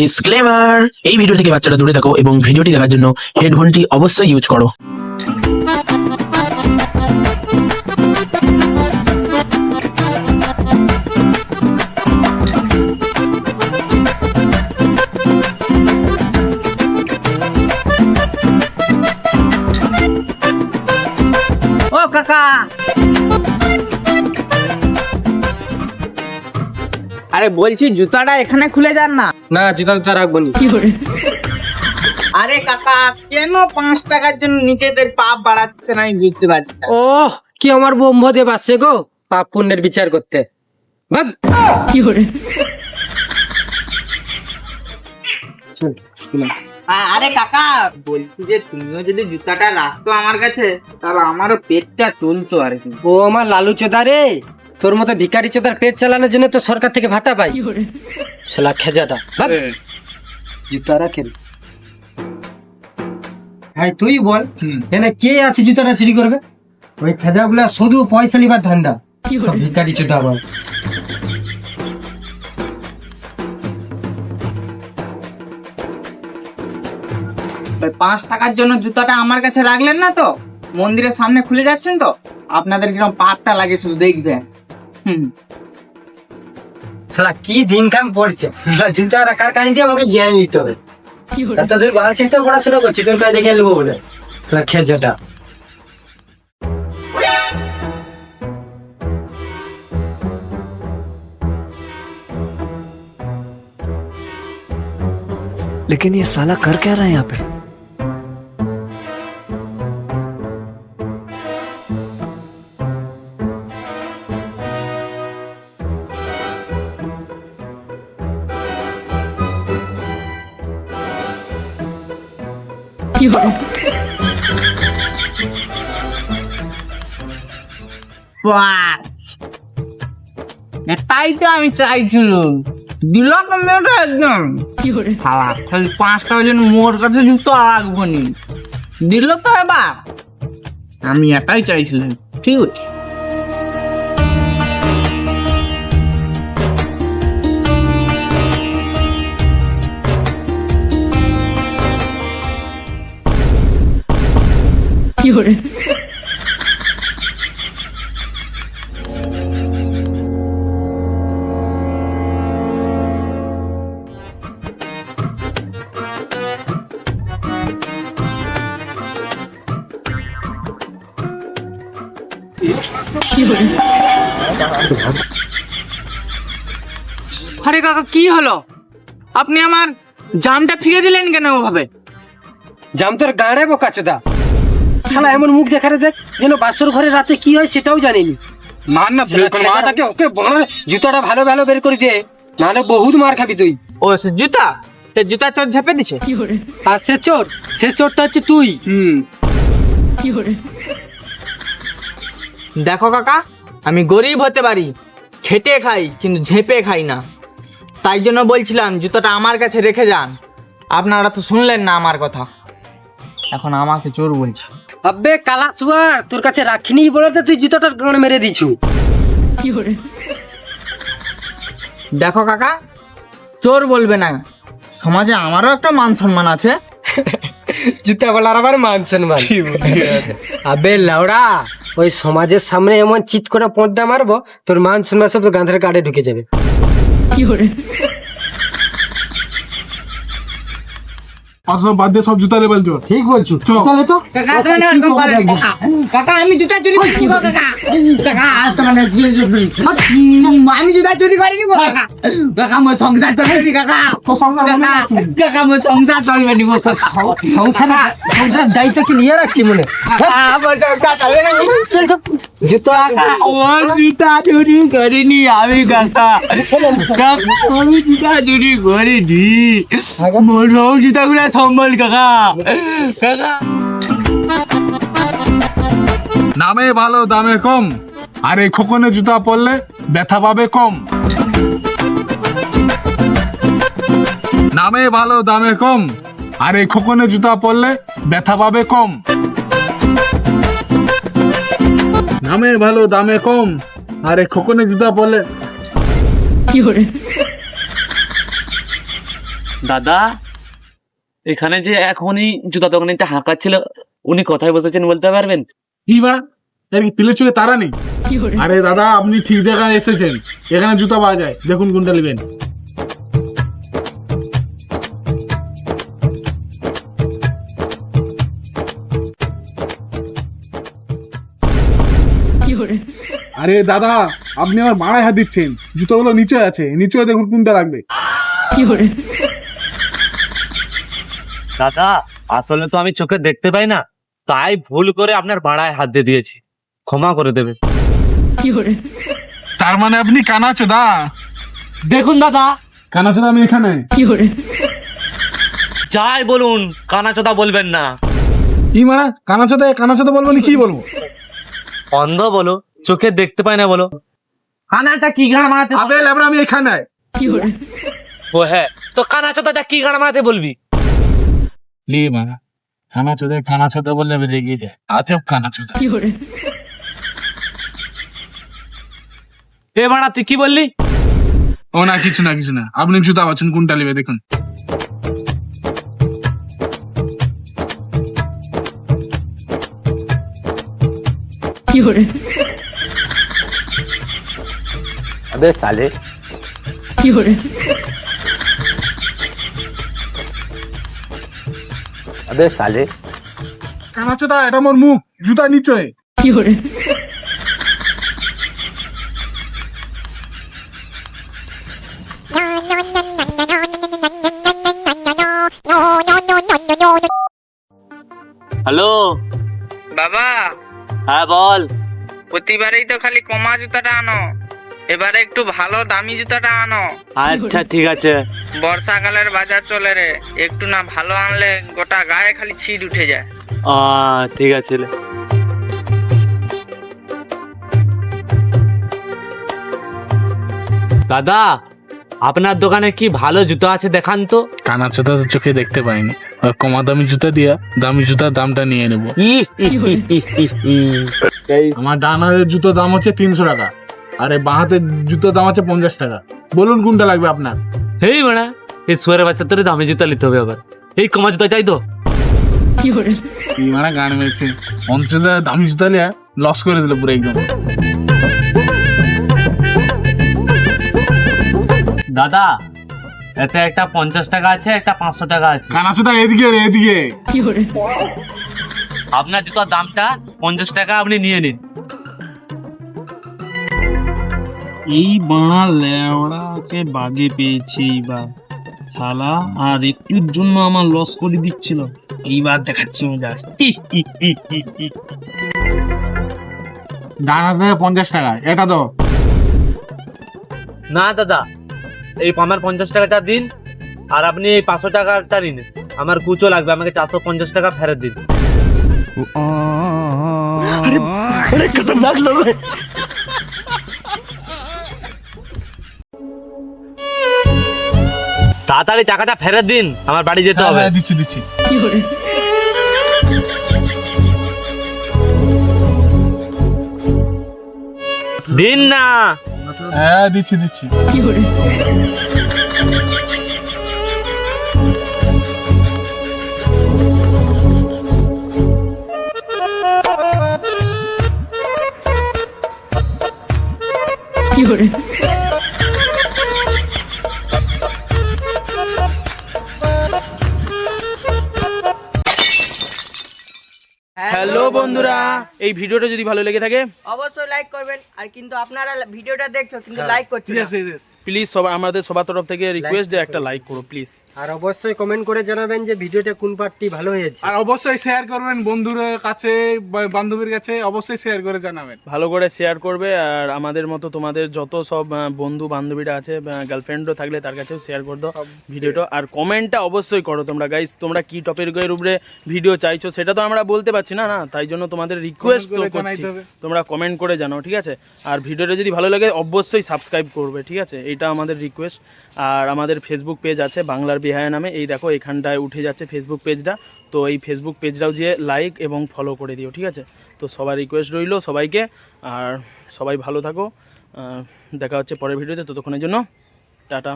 Disclaimer এই video থেকে বাচ্চারা দূরে থাকো এবং ভিডিওটি দেখার জন্য হেডফোনটি অবশ্যই ইউজ করো। ও কাকা। আরে বলছি জুতাটা এখানে খুলে যান না। না জুতা জুতা রাখব নি। আরে কাকা কেন পাঁচ টাকার জন্য নিজেদের পাপ বাড়াচ্ছেন আমি বুঝতে পারছি না। ও কি আমার ব্রহ্মদেব আসছে গো? পাপ পুণ্যের বিচার করতে। ভাগ। চল। আ- আরে কাকা বলছি যে তুমিও যদি জুতাটা রাখতো আমার কাছে তাহলে আমারও পেটটা চলতো আর কি। ও আমার লালু চোদা রে। তোর মতো ভিকারি চোদার পেট চালানোর জন্য তো সরকার থেকে ভাতা পাই। শালা খেজাটা। ভাগ। জুতা রাখেন। ভাই তুই বল এনে কে আছে জুতাটা চুরি করবে? ওই খেজা গুলা শুধু পয়সা লিবার ধান্দা। ভিকারি চোদা বল। পাঁচ টাকার জন্য জুতাটা আমার কাছে রাখলেন না তো? মন্দিরের সামনে খুলে যাচ্ছেন তো? আপনাদের কীরকম পাপটা লাগে শুধু দেখবেন। শালা কি দিন কাম পড়ছে শালা জুতা রাখার কাজ দিয়ে আমাকে জ্ঞান নিতে হবে এত দূর ভালো চেষ্টা পড়াশোনা করছি তোর কাছে দেখে নেবো বলে শালা খেজাটা लेकिन ये साला कर क्या रहा है यहाँ पे বাহ! তাই তো আমি চাইছিলাম। দিল মেয়েটা একদম। খালি পাঁচটা ওজন মোর কাছে জুতো রাখব নি। দিল তো এবার। আমি এটাই চাইছিলাম ঠিক আছে? আরে কাকা কি হলো? আপনি আমার জামটা ফিরে দিলেন কেন ওভাবে? জাম তোর গাড়ে বোকা চোদা। শালা এমন মুখ দেখারে দেখ যেন বাসর ঘরে রাতে কি হয় সেটাও জানিনি। না না খেজাটাকে ওকে বড় জুতাটা ভালো ভালো বের করে দে নাহলে বহুত মার খাবি তুই। ও সে জুতা? সে জুতা চোর ঝেপে দিছে? আর সে চোর সে চোরটা হচ্ছে তুই। হুম। দেখো কাকা আমি গরিব হতে পারি খেটে খাই কিন্তু ঝেপে খাই না। তাই জন্য বলছিলাম জুতোটা আমার কাছে রেখে যান। আপনারা তো শুনলেন না আমার কথা। এখন আমাকে চোর বলছে। আব্বে কালা সুয়ার তোর কাছে রাখিনি বলে তো তুই জুতাটা গান মেরে দিছু। দেখো কাকা চোর বলবে না। সমাজে আমারও একটা মান সম্মান আছে। জুতা বলার আবার মান সম্মান। আবে লাউড়া ওই সমাজের সামনে এমন চিৎ করে পর্দা মারবো তোর মান সম্মান সব তো গাঁধের কার্ডে ঢুকে যাবে। পাঁচশো বাদ দিয়ে সব জুতা লেবেল চল ঠিক বলছো। চল। তাহলে তো কাকা তুমি এরকম করেন কাকা কাকা আমি জুতা চুরি করিনি গো কাকা। কাকা আজ তো মানে আমি জুতা চুরি করিনি কাকা। কাকা মোর সংসার চলবে কাকা। তোর সংসার কাকা রাখছি। কাকা মোর সংসার চলবে নি সংসার সংসার দায়িত্ব কি নিয়ে রাখছি মনে? না। জুতো ওর জুতা চুরি করিনি আমি কাকা। কাকা আমি জুতা চুরি করিনি। মোর সব জুতাগুলো সম্বল কাকা। কাকা। নামে ভালো দামে কম। আর এই খোকনে জুতা পরলে ব্যথা পাবে কম। নামে ভালো দামে কম। আর এই খোকনে জুতা পরলে ব্যথা পাবে কম। নামে ভালো দামে কম। আর এই খোকনে জুতা পরলে দাদা এখানে যে এখনই জুতা দোকানে একটা হাঁকা ছিল উনি কোথায় বসেছেন বলতে পারবেন? কি বা? কি পিলে চুলে তারা নেই। আরে দাদা আপনি ঠিক জায়গায় এসেছেন। এখানে জুতা পাওয়া যায়। দেখুন কোনটা নেবেন। আরে দাদা আপনি আমার মারায় হাত দিচ্ছেন। জুতোগুলো নিচে আছে। নিচে দেখুন কোনটা লাগবে। দাদা আসলে তো আমি চোখে দেখতে পাই না তাই ভুল করে আপনার বাড়ায় হাত দিয়ে দিয়েছি। ক্ষমা করে দেবে তার মানে আপনি কানা চোদা দেখুন দাদা। কানা চোদা আমি এখানে। যাই বলুন কানাচোদা বলবেন না। কি মানে? কানা চোদা কানা চোদা বলব না কি বলব? অন্ধ বলো চোখে দেখতে পাই না বলো। কানাটা কি গান মারাতে আবে লেবড়া আমি এখানে। ও হ্যাঁ তো কানাচোদাটা কি গান মারাতে বলবি? লি মারা। খানা চোদে খানা চোদে বললে আমি রেগে যাই। আজব খানা চোদা। এ বাড়া তুই কি বললি? ও না কিছু না কিছু না। আপনি জুতা পাচ্ছেন কোনটা নেবে দেখুন। Fiore. Vabbè, কি Fiore. साले কানা চোদা এটা মোর মুখ। জুতা নিচে। হ্যালো বাবা। হ্যাঁ বল। প্রতিবারেই তো খালি কমা জুতাটা আনো। এবারে একটু ভালো দামি জুতাটা আনো। আচ্ছা ঠিক আছে। বর্ষাকালের বাজার চলে রে। একটু না ভালো আনলে গোটা গায়ে খালি ছিট উঠে যায়। আহ, ঠিক আছে। দাদা আপনার দোকানে কি ভালো জুতো আছে দেখান তো। কানা চোদা তো চোখে দেখতে পাইনি। কমা দামি জুতা দিয়া দামি জুতার দামটা নিয়ে নেব। আমার ডান হাতের জুতোর দাম হচ্ছে তিনশো টাকা। আর বাঁ হাতের জুতোর দাম আছে পঞ্চাশ টাকা। বলুন কোনটা লাগবে আপনার? হেই বেড়া এই সুয়ারের বাচ্চা তোর দামি জুতা নিতে হবে আবার। এই কমা জুতা চাই তো। কি মানে গান মেয়েছে পঞ্চাশ টাকা দামি জুতা লিয়া লস করে দিল পুরো একদম। দাদা এতে একটা পঞ্চাশ টাকা আছে একটা পাঁচশো টাকা আছে। কানা চোদা এদিকে রে এদিকে। আপনার জুতার দামটা পঞ্চাশ টাকা আপনি নিয়ে নিন। এই বাঁড়া লেওড়াকে বাগে পেয়েছে এইবার? শালা আর একটুর জন্য আমার লস করে দিচ্ছিল। এইবার দেখাচ্ছি মজা। ডান হাতে পঞ্চাশ টাকা এটা দাও। না দাদা এই আমার পঞ্চাশ টাকাটা দিন আর আপনি এই পাঁচশো টাকাটা নিন। আমার কুচো লাগবে আমাকে চারশো পঞ্চাশ টাকা ফেরত দিন। আরে আরে তাড়াতাড়ি টাকাটা ফেরত দিন আমার বাড়ি যেতে হ্যাঁ হবে। হ্যাঁ দিচ্ছি দিচ্ছি। দিন না। হ্যাঁ দিচ্ছি দিচ্ছি। হ্যালো বন্ধুরা। এই ভিডিওটা যদি ভালো লেগে থাকে অবশ্যই লাইক করবেন। আর কিন্তু আপনারা ভিডিওটা দেখছ কিন্তু লাইক করছ না। প্লিজ সবাই আমাদের সবার তরফ থেকে রিকোয়েস্ট যে একটা লাইক করো প্লিজ আর অবশ্যই কমেন্ট করে জানাবেন যে ভিডিওটা কোন পার্টটি ভালো হয়েছে। আর অবশ্যই শেয়ার করবেন বন্ধুর কাছে বান্ধবীর কাছে অবশ্যই শেয়ার করে জানাবেন। ভালো করে শেয়ার করবে আর আমাদের মতো তোমাদের যত সব বন্ধু বান্ধবীরা আছে গার্লফ্রেন্ডও থাকলে তার কাছেও শেয়ার করে দাও ভিডিওটা। আর কমেন্টটা অবশ্যই করো তোমরা গাইস তোমরা কি টপিকের উপরে ভিডিও চাইছো সেটা তো আমরা বলতে পারছি না না তাই জন্য তোমাদের রিকোয়েস্ট করে করছি। তোমরা কমেন্ট করে জানাও ঠিক আছে? আর ভিডিওটা যদি ভালো লাগে অবশ্যই সাবস্ক্রাইব করবে ঠিক আছে? এটা আমাদের রিকোয়েস্ট আর আমাদের ফেসবুক পেজ আছে বাংলার বিহায়া নামে। এই দেখো এখানটায় উঠে যাচ্ছে ফেসবুক পেজটা তো এই ফেসবুক পেজটাও যে লাইক এবং ফলো করে দিও ঠিক আছে? তো সবার রিকোয়েস্ট রইল সবাইকে। আর সবাই ভালো থাকো। দেখা হচ্ছে পরের ভিডিওতে। ততক্ষণের জন্য টাটা।